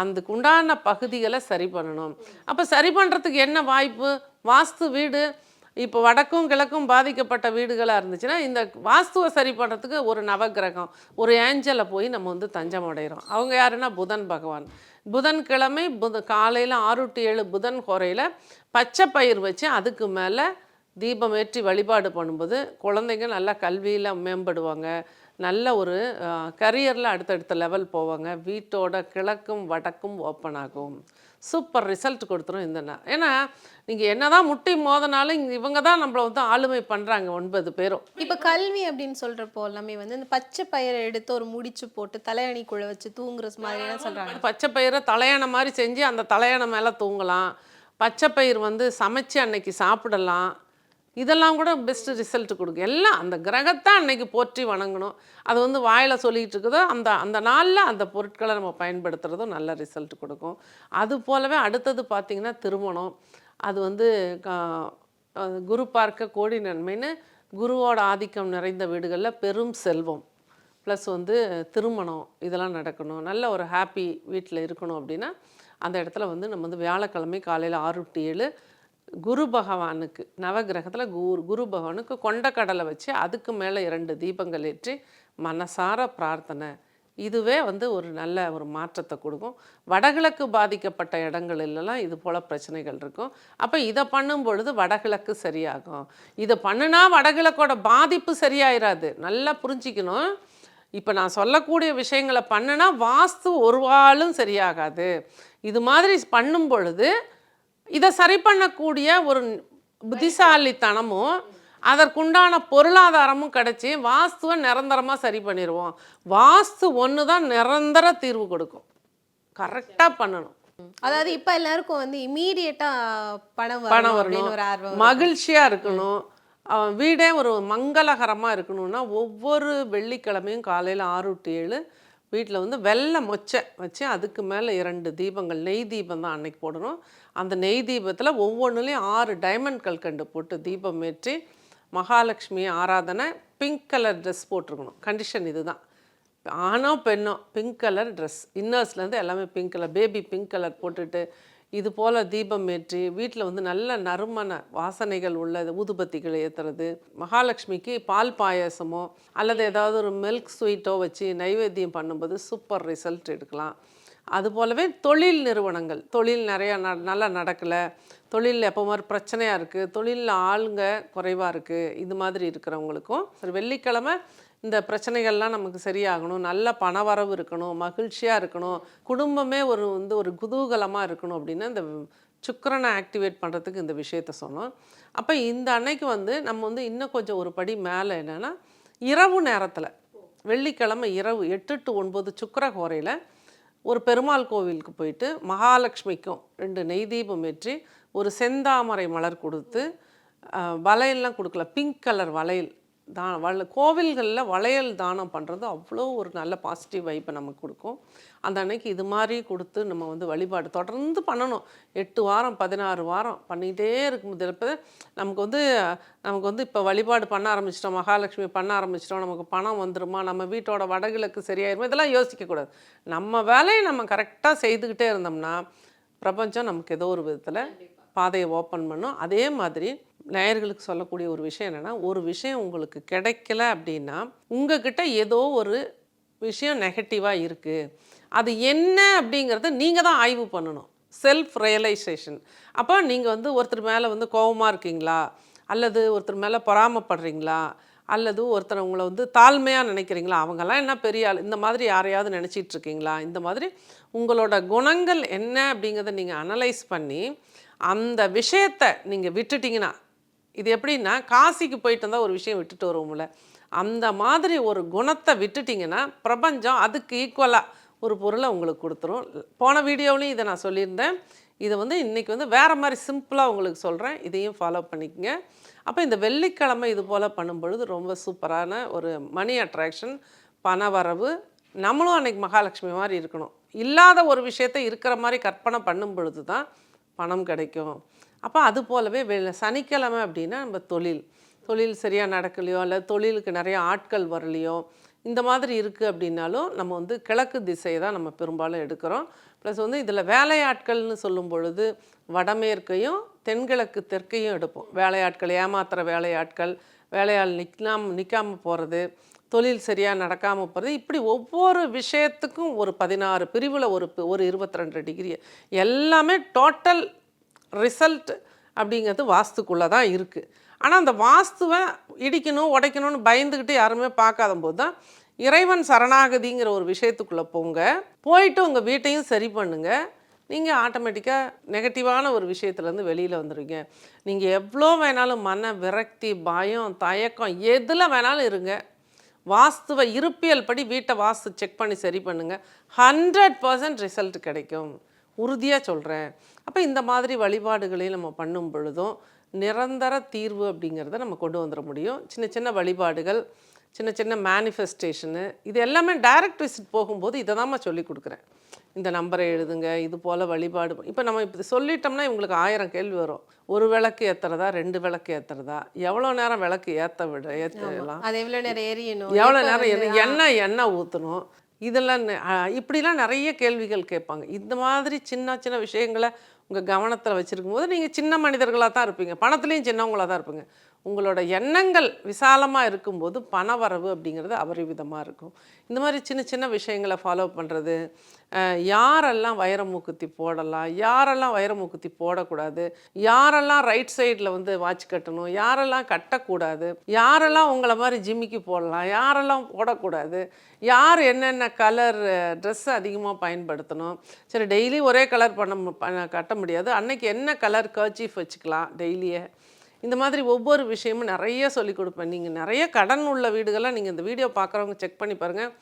அதுக்கு உண்டான பகுதிகளை சரி பண்ணணும். அப்போ சரி பண்ணுறதுக்கு என்ன வாய்ப்பு? வாஸ்து வீடு இப்போ வடக்கும் கிழக்கும் பாதிக்கப்பட்ட வீடுகளாக இருந்துச்சுன்னா இந்த வாஸ்துவை சரி பண்ணுறதுக்கு ஒரு நவக்கிரகம் ஒரு ஏஞ்சலை போய் நம்ம வந்து தஞ்சம் அடைகிறோம் அவங்க யாருன்னா புதன் பகவான். புதன்கிழமை புத காலையில் ஆறு டு ஏழு புதன் குறையில் பச்சை பயிர் வச்சு அதுக்கு மேலே தீபம் ஏற்றி வழிபாடு பண்ணும்போது குழந்தைங்க நல்லா கல்வியில் மேம்படுவாங்க. நல்ல ஒரு கரியரில் அடுத்தடுத்த லெவல் போவாங்க. வீட்டோட கிழக்கும் வடக்கும் ஓப்பன் ஆகும். சூப்பர் ரிசல்ட் கொடுத்துரும் இந்த நா- ஏன்னா நீங்கள் என்னதான் முட்டி மோதினாலும் இவங்க தான் நம்மளை வந்து ஆளுமை பண்ணுறாங்க ஒன்பது பேரும். இப்ப கல்வி அப்படின்னு சொல்றப்போ எல்லாமே வந்து இந்த பச்சை பயிரை எடுத்து ஒரு முடிச்சு போட்டு தலையணிக்குள்ள வச்சு தூங்குற மாதிரி எல்லாம் சொல்றாங்க பச்சை பயிரை தலையணை மாதிரி செஞ்சு அந்த தலையணை மேலே தூங்கலாம். பச்சை பயிர் வந்து சமைச்சு அன்னைக்கு சாப்பிடலாம். இதெல்லாம் கூட பெஸ்ட் ரிசல்ட் கொடுக்கும். எல்லாம் அந்த கிரகத்தை அன்னைக்கு போற்றி வணங்கணும். அது வந்து வாயில் சொல்லிகிட்டு இருக்குதோ அந்த அந்த நாளில் அந்த பொருட்களை நம்ம பயன்படுத்துகிறதும் நல்ல ரிசல்ட் கொடுக்கும். அது போலவே அடுத்தது பார்த்திங்கன்னா திருமணம். அது வந்து கா- குரு பார்க்க கோடி நன்மைன்னு குருவோட ஆதிக்கம் நிறைந்த வீடுகளில் பெரும் செல்வம். ப்ளஸ் வந்து திருமணம் இதெல்லாம் நடக்கணும். நல்ல ஒரு ஹாப்பி வீட்டில் இருக்கணும் அப்படின்னா அந்த இடத்துல வந்து நம்ம வந்து வியாழக்கிழமை காலையில் ஆறு டு ஏழு குரு பகவானுக்கு நவகிரகத்தில் குரு குரு பகவானுக்கு கொண்டக்கடலை வச்சு அதுக்கு மேலே இரண்டு தீபங்கள் ஏற்றி மனசார பிரார்த்தனை. இதுவே வந்து ஒரு நல்ல ஒரு மாற்றத்தை கொடுக்கும். வடகிழக்கு பாதிக்கப்பட்ட இடங்களிலலாம் இது போல் பிரச்சனைகள் இருக்கும். அப்போ இதை பண்ணும் பொழுது வடகிழக்கு சரியாகும். இதை பண்ணுனா வடகிழக்கோட பாதிப்பு சரியாயிராது. நல்லா புரிஞ்சிக்கணும். இப்போ நான் சொல்லக்கூடிய விஷயங்களை பண்ணுனா வாஸ்து ஒரு வாளும் சரியாகாது. இது மாதிரி பண்ணும் பொழுது இதை சரி பண்ணக்கூடிய ஒரு புத்திசாலித்தனமும் அதற்குண்டான பொருளாதாரமும் கிடைச்சி வாஸ்துவை நிரந்தரமாக சரி பண்ணிடுவோம் வாஸ்து ஒன்று தான் நிரந்தர தீர்வு கொடுக்கும். கரெக்டாக பண்ணணும். அதாவது இப்ப எல்லாருக்கும் வந்து இமீடியட்டா பணம் பணம் வரணும். மகிழ்ச்சியாக இருக்கணும். வீடே ஒரு மங்களகரமாக இருக்கணும்னா ஒவ்வொரு வெள்ளிக்கிழமையும் காலையில் ஆறு டு ஏழு வீட்டில் வந்து வெள்ளை மொச்சை வச்சு அதுக்கு மேலே இரண்டு தீபங்கள் நெய் தீபம் தான் அன்னைக்கு போடணும். அந்த நெய் தீபத்தில் ஒவ்வொன்றுலேயும் ஆறு டைமண்ட் கல்கண்டு போட்டு தீபம் ஏற்றி மகாலட்சுமி ஆராதனை பிங்க் கலர் ட்ரெஸ் போட்டிருக்கணும். கண்டிஷன் இதுதான். ஆணோ பெண்ணோ பிங்க் கலர் ட்ரெஸ் இன்னர்ஸ்லேருந்து எல்லாமே pink colour baby pink colour போட்டுட்டு இது போல் தீபம் ஏற்றி வீட்டில் வந்து நல்ல நறுமண வாசனைகள் உள்ள ஊதுபத்திகள் ஏற்றுறது மகாலட்சுமிக்கு பால் பாயாசமோ அல்லது ஏதாவது ஒரு மில்க் ஸ்வீட்டோ வச்சு நைவேத்தியம் பண்ணும்போது சூப்பர் ரிசல்ட் எடுக்கலாம். அது போலவே தொழில் நிறுவனங்கள். தொழில் நிறையா ந நல்லா நடக்கலை. தொழிலில் எப்போ மாதிரி பிரச்சனையாக இருக்குது தொழிலில் ஆளுங்க குறைவாக இருக்குது இது மாதிரி இருக்கிறவங்களுக்கும் ஒரு வெள்ளிக்கிழமை இந்த பிரச்சனைகள்லாம் நமக்கு சரியாகணும். நல்ல பணவரவு இருக்கணும். மகிழ்ச்சியாக இருக்கணும். குடும்பமே ஒரு வந்து ஒரு குதூகலமாக இருக்கணும் அப்படின்னா இந்த சுக்கரனை ஆக்டிவேட் பண்ணுறதுக்கு இந்த விஷயத்த சொன்னோம். அப்போ இந்த அன்னைக்கு வந்து நம்ம வந்து இன்னும் கொஞ்சம் ஒரு படி மேலே என்னென்னா இரவு நேரத்தில் வெள்ளிக்கிழமை இரவு எட்டு டு ஒன்பது சுக்கர கோரையில் ஒரு பெருமாள் கோவிலுக்கு போயிட்டு மகாலட்சுமிக்கும் ரெண்டு நெய் தீபம் ஏற்றி ஒரு செந்தாமரை மலர் கொடுத்து வளையல்லாம் கொடுக்கல பிங்க் கலர் வளையல். தான் வள கோவில்களில் வளையல் தானம் பண்ணுறது அவ்வளோ ஒரு நல்ல பாசிட்டிவ் வைப்பை நமக்கு கொடுக்கும். அந்த அன்னைக்கு இது மாதிரி கொடுத்து நம்ம வந்து வழிபாடு தொடர்ந்து பண்ணணும். எட்டு வாரம் பதினாறு வாரம் பண்ணிகிட்டே இருக்கும் இப்போ நமக்கு வந்து நமக்கு வந்து இப்போ வழிபாடு பண்ண ஆரம்பிச்சிட்டோம் மகாலட்சுமி பண்ண ஆரம்பிச்சிட்டோம் நமக்கு பணம் வந்துருமா நம்ம வீட்டோட வடகிழக்கு சரியாயிருமா இதெல்லாம் யோசிக்கக்கூடாது நம்ம வேலையை நம்ம கரெக்டாக செய்துக்கிட்டே இருந்தோம்னா பிரபஞ்சம் நமக்கு ஏதோ ஒரு விதத்தில் பாதையை ஓப்பன் பண்ணும். அதே மாதிரி நேயர்களுக்கு சொல்லக்கூடிய ஒரு விஷயம் என்னென்னா ஒரு விஷயம் உங்களுக்கு கிடைக்கல அப்படின்னா உங்ககிட்ட ஏதோ ஒரு விஷயம் நெகட்டிவாக இருக்குது அது என்ன அப்படிங்கிறத நீங்கள் தான் ஆய்வு பண்ணணும். செல்ஃப் ரியலைசேஷன் அப்போ நீங்கள் வந்து ஒருத்தர் மேலே வந்து கோபமாக இருக்கீங்களா? அல்லது ஒருத்தர் மேலே பொறாமப்படுறீங்களா? அல்லது ஒருத்தர் உங்களை வந்து தாழ்மையாக நினைக்கிறீங்களா? அவங்கெல்லாம் என்ன பெரிய ஆள் இந்த மாதிரி யாரையாவது நினச்சிட்டு இருக்கீங்களா? இந்த மாதிரி உங்களோட குணங்கள் என்ன அப்படிங்கிறத நீங்கள் அனலைஸ் பண்ணி அந்த விஷயத்தை நீங்கள் விட்டுட்டிங்கன்னா இது எப்படின்னா காசிக்கு போயிட்டு இருந்தால் ஒரு விஷயம் விட்டுட்டு வருவோம்ல. அந்த மாதிரி ஒரு குணத்தை விட்டுட்டிங்கன்னா பிரபஞ்சம் அதுக்கு ஈக்குவலாக ஒரு பொருளை உங்களுக்கு கொடுத்துரும். போன வீடியோவிலையும் இதை நான் சொல்லியிருந்தேன். இதை வந்து இன்றைக்கி வந்து வேறு மாதிரி சிம்பிளாக உங்களுக்கு சொல்கிறேன் இதையும் ஃபாலோ பண்ணிக்கங்க. அப்போ இந்த வெள்ளிக்கிழமை இது போல் பண்ணும் பொழுது ரொம்ப சூப்பரான ஒரு மணி அட்ராக்ஷன் பண வரவு நம்மளும் அன்றைக்கி மகாலட்சுமி மாதிரி இருக்கணும். இல்லாத ஒரு விஷயத்தை இருக்கிற மாதிரி கற்பனை பண்ணும் பொழுது தான் பணம் கிடைக்கும். அப்போ அது போலவே வெ சனிக்கிழமை அப்படின்னா நம்ம தொழில். தொழில் சரியாக நடக்கலையோ இல்லை தொழிலுக்கு நிறைய ஆட்கள் வரலையோ இந்த மாதிரி இருக்குது அப்படின்னாலும் நம்ம வந்து கிழக்கு திசையை தான் நம்ம பெரும்பாலும் எடுக்கிறோம். ப்ளஸ் வந்து இதில் வேலையாட்கள்னு சொல்லும் பொழுது வடமேற்கையும் தென்கிழக்கு தெற்கையும் எடுப்போம். வேலையாட்கள் ஏமாத்துகிற வேலையாட்கள் வேலையாள் நிற்காம நிற்காமல் போகிறது தொழில் சரியாக நடக்காமல் போகிறது இப்படி ஒவ்வொரு விஷயத்துக்கும் ஒரு பதினாறு பிரிவில் ஒரு ஒரு இருபத்தி ரெண்டு டிகிரி எல்லாமே டோட்டல் ரிசல்ட் அப்படிங்கிறது வாஸ்துக்குள்ளே தான் இருக்குது. ஆனால் அந்த வாஸ்துவை இடிக்கணும் உடைக்கணும்னு பயந்துக்கிட்டு யாருமே பார்க்காத போது தான் இறைவன் சரணாகதிங்கிற ஒரு விஷயத்துக்குள்ளே போங்க. போயிட்டு உங்கள் வீட்டையும் சரி பண்ணுங்கள் நீங்கள் ஆட்டோமேட்டிக்காக நெகட்டிவான ஒரு விஷயத்துலேருந்து வெளியில் வந்துடுவீங்க. நீங்கள் எவ்வளோ வேணாலும் மன விரக்தி பயம் தயக்கம் எதில் வேணாலும் இருங்க. வாஸ்துவை இருப்பியல் படி வீட்டை வாஸ்து செக் பண்ணி சரி பண்ணுங்கள் ஹண்ட்ரட் பர்சன்ட் ரிசல்ட் கிடைக்கும். உறுதியாக சொல்கிறேன் அப்போ இந்த மாதிரி வழிபாடுகளையும் நம்ம பண்ணும் பொழுதும் நிரந்தர தீர்வு அப்படிங்கிறத நம்ம கொண்டு வந்துட முடியும். சின்ன சின்ன வழிபாடுகள் சின்ன சின்ன மேனிஃபெஸ்டேஷனு இது எல்லாமே டைரக்ட் விசிட் போகும்போது இதை தான் சொல்லி கொடுக்குறேன். இந்த நம்பரை எழுதுங்க இது போல் வழிபாடு இப்போ நம்ம இப்போ சொல்லிட்டோம்னா இவங்களுக்கு ஆயிரம் கேள்வி வரும். ஒரு விளக்கு ஏற்றுறதா ரெண்டு விளக்கு ஏற்றுறதா எவ்வளோ நேரம் விளக்கு ஏற்ற விட ஏற்றலாம் எவ்வளோ நேரம் எண்ணெய் எண்ணெய் ஊற்றணும் இதெல்லாம் இப்படிலாம் நிறைய கேள்விகள் கேட்பாங்க. இந்த மாதிரி சின்ன சின்ன விஷயங்களை உங்கள் கவனத்தில் வச்சுருக்கும் போது நீங்கள் சின்ன மனிதர்களாக தான் இருப்பீங்க. பணத்துலேயும் சின்னவங்களாக தான் இருப்பீங்க. உங்களோட எண்ணங்கள் விசாலமாக இருக்கும்போது பண வரவு அப்படிங்கிறது அபரிவிதமாக இருக்கும். இந்த மாதிரி சின்ன சின்ன விஷயங்களை ஃபாலோ பண்ணுறது யாரெல்லாம் வைர மூக்குத்தி போடலாம் யாரெல்லாம் வைர மூக்குத்தி போடக்கூடாது யாரெல்லாம் ரைட் சைடில் வந்து வாட்ச் கட்டணும் யாரெல்லாம் கட்டக்கூடாது யாரெல்லாம் உங்களை மாதிரி ஜிம்மிக்கு போடலாம் யாரெல்லாம் போடக்கூடாது யார் என்னென்ன கலர் ட்ரெஸ் அதிகமாக பயன்படுத்தணும். சரி டெய்லி ஒரே கலர் பண்ண மு- பண்ண- கட்ட முடியாது. அன்னைக்கு என்ன கலர் கர்ச்சீஃப் வச்சுக்கலாம் டெய்லியே இந்த மாதிரி ஒவ்வொரு விஷயமும் நிறைய சொல்லிக் கொடுப்பேன். நீங்கள் நிறைய கடன் உள்ள வீடுகள்லாம் நீங்கள் இந்த வீடியோ பார்க்குறவங்க செக் பண்ணி பாருங்கள்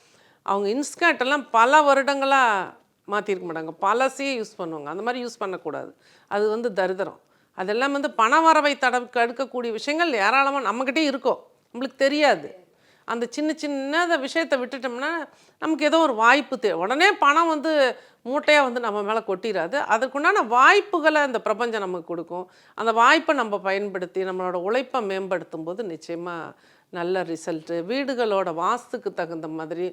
அவங்க இன்ஸ்கர்ட்டெல்லாம் பல வருடங்களாக மாற்றிருக்க மாட்டாங்க. பழசையே யூஸ் பண்ணுவாங்க. அந்த மாதிரி யூஸ் பண்ணக்கூடாது. அது வந்து தரித்திரம். அதெல்லாம் வந்து பண வரவை தடவுக்கு எடுக்கக்கூடிய விஷயங்கள் ஏராளமாக நம்மக்கிட்டே இருக்கும் நம்மளுக்கு தெரியாது. அந்த சின்ன சின்ன விஷயத்தை விட்டுட்டோம்னா நமக்கு ஏதோ ஒரு வாய்ப்பு தே உடனே பணம் வந்து மூட்டையாக வந்து நம்ம மேலே கொட்டிடாது அதுக்குண்டான வாய்ப்புகளை அந்த பிரபஞ்சம் நமக்கு கொடுக்கும். அந்த வாய்ப்பை நம்ம பயன்படுத்தி நம்மளோட உழைப்பை மேம்படுத்தும் போது நிச்சயமாக நல்ல ரிசல்ட்டு வீடுகளோட வாஸ்துக்கு தகுந்த மாதிரி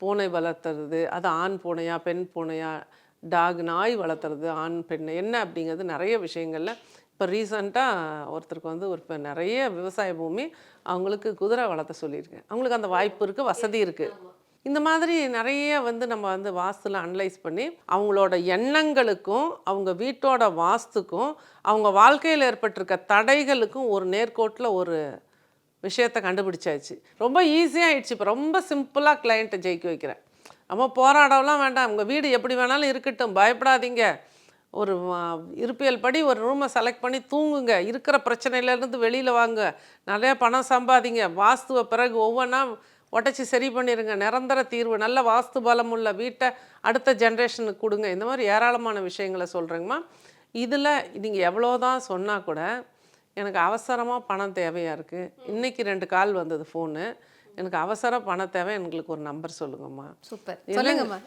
பூனை வளர்த்துறது அது ஆண் பூனையா பெண் பூனையா டாக் நாய் வளர்த்துறது ஆண் பெண் என்ன அப்படிங்கிறது நிறைய விஷயங்களில் இப்போ ரீசண்டாக ஒருத்தருக்கு வந்து ஒரு இப்போ நிறைய விவசாய பூமி அவங்களுக்கு குதிரை வளர்த்த சொல்லியிருக்கேன் அவங்களுக்கு அந்த வாய்ப்பு இருக்குது வசதி இருக்குது இந்த மாதிரி நிறைய வந்து நம்ம வந்து வாஸ்துல அனலைஸ் பண்ணி அவங்களோட எண்ணங்களுக்கும் அவங்க வீட்டோட வாஸ்துக்கும் அவங்க வாழ்க்கையில் ஏற்பட்டிருக்க தடைகளுக்கும் ஒரு நேர்கோட்டில் ஒரு விஷயத்தை கண்டுபிடிச்சாச்சு. ரொம்ப ஈஸியாகிடுச்சு இப்போ ரொம்ப சிம்பிளாக கிளைண்ட்டை ஜெயிக்க வைக்கிறேன். நம்ம போராடலாம் வேண்டாம். உங்கள் வீடு எப்படி வேணாலும் இருக்கட்டும். பயப்படாதீங்க. ஒரு இருப்பியல் படி ஒரு ரூமை செலக்ட் பண்ணி தூங்குங்க. இருக்கிற பிரச்சனையிலேருந்து வெளியில் வாங்க. நிறையா பணம் சம்பாதிங்க. வாஸ்துவை பிறகு ஒவ்வொன்றா உடச்சி சரி பண்ணிடுங்க நிரந்தர தீர்வு. நல்ல வாஸ்து பலம் உள்ள வீட்டை அடுத்த ஜென்ரேஷனுக்கு கொடுங்க. இந்த மாதிரி ஏராளமான விஷயங்களை சொல்கிறேங்கம்மா இதில் நீங்கள் எவ்வளோ தான் சொன்னால் கூட எனக்கு அவசரமாக பணம் தேவையாக இருக்குது இன்றைக்கி ரெண்டு கால் வந்தது ஃபோனு எனக்கு அவசர பணம் தேவை எங்களுக்கு ஒரு நம்பர் சொல்லுங்கம்மா. சூப்பர். சொல்லுங்கம்மா.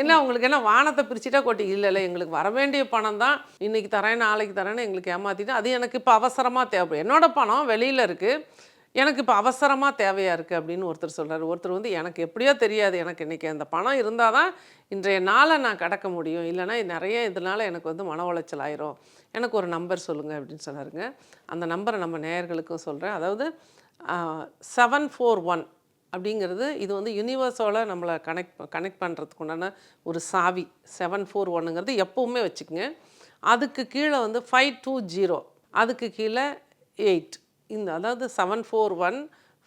என்ன உங்களுக்கு என்ன வானத்தை பிரிச்சுட்டா கொட்டி இல்லை இல்லை எங்களுக்கு வர வேண்டிய பணம் தான். இன்னைக்கு தரேன் நாளைக்கு தரேன்னு எங்களுக்கு ஏமாத்திட்டு அது எனக்கு இப்போ அவசரமாக தேவைப்படும் என்னோட பணம் வெளியில் இருக்குது எனக்கு இப்போ அவசரமாக தேவையாக இருக்குது அப்படின்னு ஒருத்தர் சொல்றாரு. ஒருத்தர் வந்து எனக்கு எப்படியோ தெரியாது எனக்கு இன்றைக்கி அந்த பணம் இருந்தால் தான் இன்றைய நாளை நான் கடக்க முடியும். இல்லைன்னா நிறைய இதனால எனக்கு வந்து மன உளைச்சல் ஆயிரும். எனக்கு ஒரு நம்பர் சொல்லுங்கள் அப்படின்னு சொன்னாருங்க. அந்த நம்பரை நம்ம நேயர்களுக்கும் சொல்கிறேன் அதாவது செவன் ஃபோர் ஒன் அப்படிங்கிறது இது வந்து யூனிவர்ஸோட நம்மளை கனெக்ட் கனெக்ட் பண்ணுறதுக்கு உண்டான ஒரு சாவி. செவன் ஃபோர் ஒன்னுங்கிறது எப்போவுமே வச்சுக்கோங்க. அதுக்கு கீழே வந்து ஃபைவ் டூ ஜீரோ அதுக்கு கீழே எயிட் இந்த அதாவது seven four one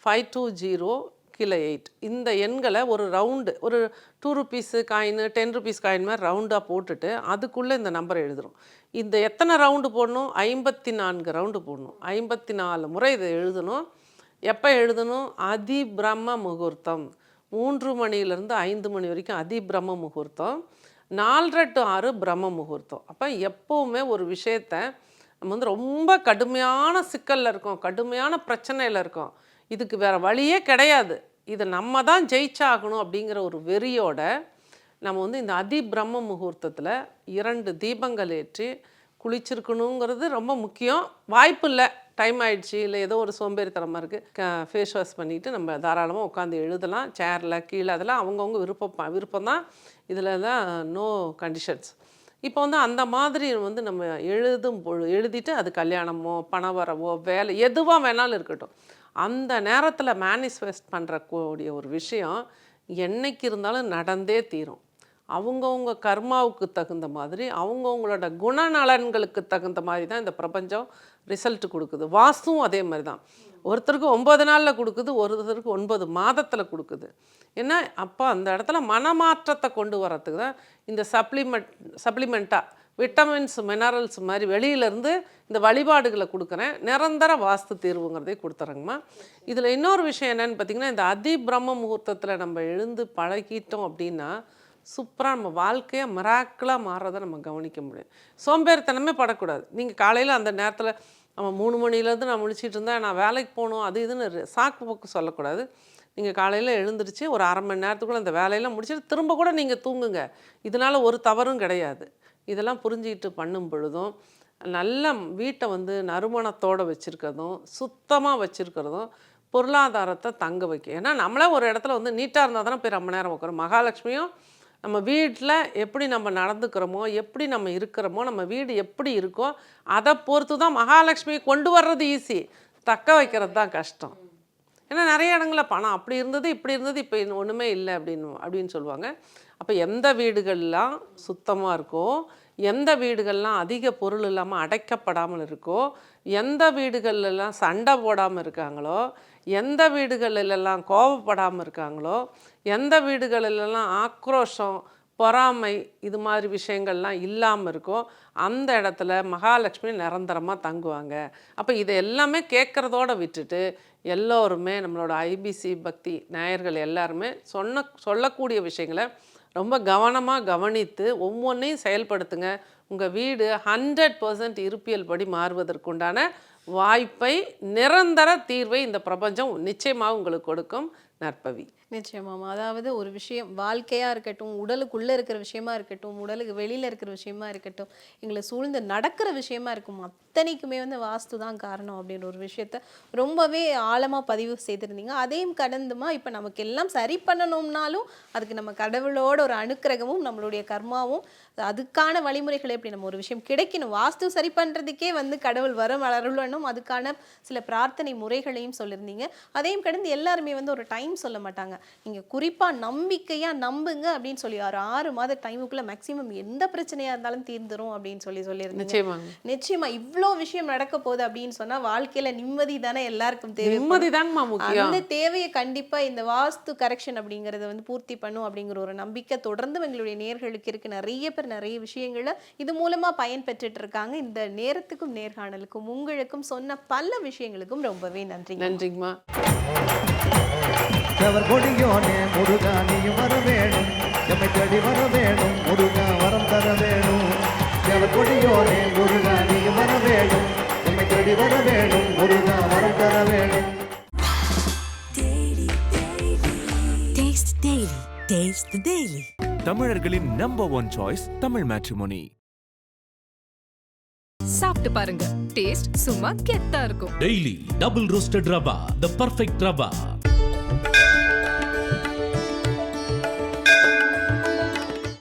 five two zero கீழே எயிட் இந்த எண்களை ஒரு ரவுண்டு ஒரு two rupees coin ten rupees coin மாதிரி ரவுண்டாக போட்டுட்டு அதுக்குள்ளே இந்த நம்பரை எழுதுகிறோம் இந்த எத்தனை ரவுண்டு போடணும்? ஐம்பத்தி நான்கு ரவுண்டு போடணும். ஐம்பத்தி நாலு முறை இதை எழுதணும். எப்போ எழுதணும்? அதி பிரம்ம முகூர்த்தம். மூன்று மணிலேருந்து ஐந்து மணி வரைக்கும் அதி பிரம்ம முகூர்த்தம். நாலரை டு ஆறு பிரம்ம முகூர்த்தம். அப்போ எப்போவுமே ஒரு விஷயத்த நம்ம வந்து ரொம்ப கடுமையான சிக்கலில் இருக்கோம். கடுமையான பிரச்சனையில் இருக்கோம். இதுக்கு வேறு வழியே கிடையாது. இதை நம்ம தான் ஜெயிச்சாகணும் அப்படிங்கிற ஒரு வெறியோட நம்ம வந்து இந்த அதி பிரம்ம முகூர்த்தத்தில் இரண்டு தீபங்கள் ஏற்றி குளிச்சிருக்கணுங்கிறது ரொம்ப முக்கியம். வாய்ப்பு இல்லை. டைம் ஆயிடுச்சு. இல்லை ஏதோ ஒரு சோம்பேறித்தனமாக இருக்குது ஃபேஸ் வாஷ் பண்ணிவிட்டு நம்ம தாராளமாக உட்காந்து எழுதலாம். சேரில் கீழே அதெல்லாம் அவங்கவுங்க விருப்பம் விருப்பம் தான். இதில் தான் நோ கண்டிஷன்ஸ் இப்போ வந்து அந்த மாதிரி வந்து நம்ம எழுதும் பொழு எழுதிட்டு அது கல்யாணமோ பணவரவோ வேலை எதுவாக வேணாலும் இருக்கட்டும். அந்த நேரத்தில் மேனிஃபெஸ்ட் பண்ணுற கூடிய ஒரு விஷயம் என்னைக்கு இருந்தாலும் நடந்தே தீரும். அவங்கவுங்க கர்மாவுக்கு தகுந்த மாதிரி அவங்கவுங்களோட குணநலன்களுக்கு தகுந்த மாதிரி தான் இந்த பிரபஞ்சம் ரிசல்ட் கொடுக்குது. வாஸ்துவும் அதே மாதிரி தான். ஒருத்தருக்கு ஒன்பது நாளில் கொடுக்குது ஒருத்தருக்கு ஒன்பது மாதத்தில் கொடுக்குது. ஏன்னா அப்போ அந்த இடத்துல மனமாற்றத்தை கொண்டு வரத்துக்கு தான் இந்த சப்ளிமெண்ட் சப்ளிமெண்ட்டாக விட்டமின்ஸ் மினரல்ஸ் மாதிரி வெளியிலேருந்து இந்த வழிபாடுகளை கொடுக்குறேன் நிரந்தர வாஸ்து தீர்வுங்கிறதே கொடுத்துறேங்கம்மா. இதில் இன்னொரு விஷயம் என்னன்னு பார்த்தீங்கன்னா இந்த அதி பிரம்ம முகூர்த்தத்தில் நம்ம எழுந்து பழகிட்டோம் அப்படின்னா சூப்பராக நம்ம வாழ்க்கையை மிராக்கலாக மாறுறதை நம்ம கவனிக்க முடியும். சோம்பேறித்தனமே படக்கூடாது. நீங்கள் காலையில் அந்த நேரத்தில் நம்ம மூணு மணிலேருந்து நான் முழிச்சிட்டு இருந்தேன் நான் வேலைக்கு போகணும் அது இதுன்னு சாக்கு போக்கு சொல்லக்கூடாது. நீங்கள் காலையில் எழுந்திரிச்சு ஒரு அரை மணி நேரத்துக்குள்ளே அந்த வேலையெல்லாம் முடிச்சுட்டு திரும்ப கூட நீங்கள் தூங்குங்க. இதனால் ஒரு தவறும் கிடையாது. இதெல்லாம் புரிஞ்சுக்கிட்டு பண்ணும் பொழுதும் நல்ல வீட்டை வந்து நறுமணத்தோடு வச்சுருக்கிறதும் சுத்தமாக வச்சுருக்கிறதும் பொருளாதாரத்தை தங்க வைக்கும். ஏன்னா நம்மளே ஒரு இடத்துல வந்து நீட்டாக இருந்தால் தானே போய் ரொம்ப நேரம் உட்காரும் மகாலட்சுமியும் நம்ம வீட்டில் எப்படி நம்ம நடந்துக்கிறோமோ எப்படி நம்ம இருக்கிறோமோ நம்ம வீடு எப்படி இருக்கோ அதை பொறுத்து தான் மகாலட்சுமி கொண்டு வர்றது ஈஸி தக்க வைக்கிறது தான் கஷ்டம். ஏன்னா நிறைய இடங்களில் பணம் அப்படி இருந்தது இப்படி இருந்தது இப்போ ஒன்றுமே இல்லை அப்படின்னு அப்படின்னு சொல்லுவாங்க. அப்போ எந்த வீடுகள்லாம் சுத்தமாக இருக்கோ எந்த வீடுகள்லாம் அதிக பொருள் இல்லாமல் அடைக்கப்படாமல் இருக்கோ எந்த வீடுகள்லாம் சண்டை போடாமல் இருக்காங்களோ எந்த வீடுகளிலெல்லாம் கோபப்படாமல் இருக்காங்களோ எந்த வீடுகளிலெல்லாம் ஆக்ரோஷம் பொறாமை இது மாதிரி விஷயங்கள்லாம் இல்லாமல் இருக்கோ அந்த இடத்துல மகாலட்சுமி நிரந்தரமாக தங்குவாங்க. அப்போ இதை எல்லாமே கேட்குறதோட விட்டுட்டு எல்லோருமே நம்மளோட ஐபிசி பக்தி நாயர்கள் எல்லாருமே சொன்ன சொல்லக்கூடிய விஷயங்களை ரொம்ப கவனமாக கவனித்து ஒவ்வொன்றையும் செயல்படுத்துங்க. உங்கள் வீடு ஹண்ட்ரட் பர்சன்ட் இருப்பியல் படி மாறுவதற்குண்டான வாய்ப்பை நிரந்தர தீர்வை இந்த பிரபஞ்சம் நிச்சயமாக உங்களுக்கு கொடுக்கும் நற்பவி. நிச்சயமாமா அதாவது ஒரு விஷயம் வாழ்க்கையாக இருக்கட்டும் உடலுக்குள்ளே இருக்கிற விஷயமா இருக்கட்டும் உடலுக்கு வெளியில் இருக்கிற விஷயமா இருக்கட்டும் எங்களை சூழ்ந்து நடக்கிற விஷயமா இருக்கும் அத்தனைக்குமே வந்து வாஸ்து தான் காரணம் அப்படின்ற ஒரு விஷயத்த ரொம்பவே ஆழமாக பதிவு செய்திருந்தீங்க. அதையும் கடந்துமா இப்போ நமக்கு எல்லாம் சரி பண்ணணும்னாலும் அதுக்கு நம்ம கடவுளோட ஒரு அனுக்கிரகமும் நம்மளுடைய கர்மாவும் அதுக்கான வழிமுறைகள் எப்படி நம்ம ஒரு விஷயம் கிடைக்கணும் வாஸ்து சரி பண்ணுறதுக்கே வந்து கடவுள் வர வளரணும் அதுக்கான சில பிரார்த்தனை முறைகளையும் சொல்லியிருந்தீங்க அதையும் கடந்து எல்லாருமே வந்து ஒரு டைம் சொல்ல மாட்டாங்க. நீங்க குறிப்பா நம்பிக்கையா நம்புங்க அப்படின்னு சொல்லி ஒரு ஆறு மாத டைமுக்குள்ள மேக்சிமம் எந்த பிரச்சனையா இருந்தாலும் தீர்ந்துரும் அப்படின்னு சொல்லி நிச்சயமாங்க. நிச்சயமா இவ்ளோ விஷயம் நடக்க போகுது அப்படின்னு சொன்னா வாழ்க்கையில நிம்மதி தானே எல்லாருக்கும் தேவை. நிம்மதி அந்த தேவையை கண்டிப்பா இந்த வாஸ்து கரெக்ஷன் அப்படிங்கறத வந்து பூர்த்தி பண்ணும் அப்படிங்கிற ஒரு நம்பிக்கை தொடர்ந்து எங்களுடைய நேர்களுக்கு இருக்கு. நிறைய பேர் நிறைய விஷயங்களை இது மூலமா பயன் பெற்றுட்டு இருக்காங்க. இந்த நேரத்துக்கும் நேர்காணலுக்கும் உங்களுக்கும் சொன்ன பல விஷயங்களுக்கும் ரொம்பவே நன்றி நன்றிங்கம்மா. அவர் கொடியோனே முருகா நீயும் வர வேணும். எம்மை தேடி வர வேணும் முருகா வரம் தர வேணும். அவர் கொடியோனே முருகா நீயும் வர வேணும். எம்மை தேடி வர வேணும் முருகா வரம் தர வேணும். Taste the Daily. Taste the Daily. தமிழர்களின் number one choice Tamil matrimony சாப்பிட்டு பாருங்க. டேஸ்ட் சும்மா கெத்தா இருக்கும். Daily double roasted rava the perfect rava.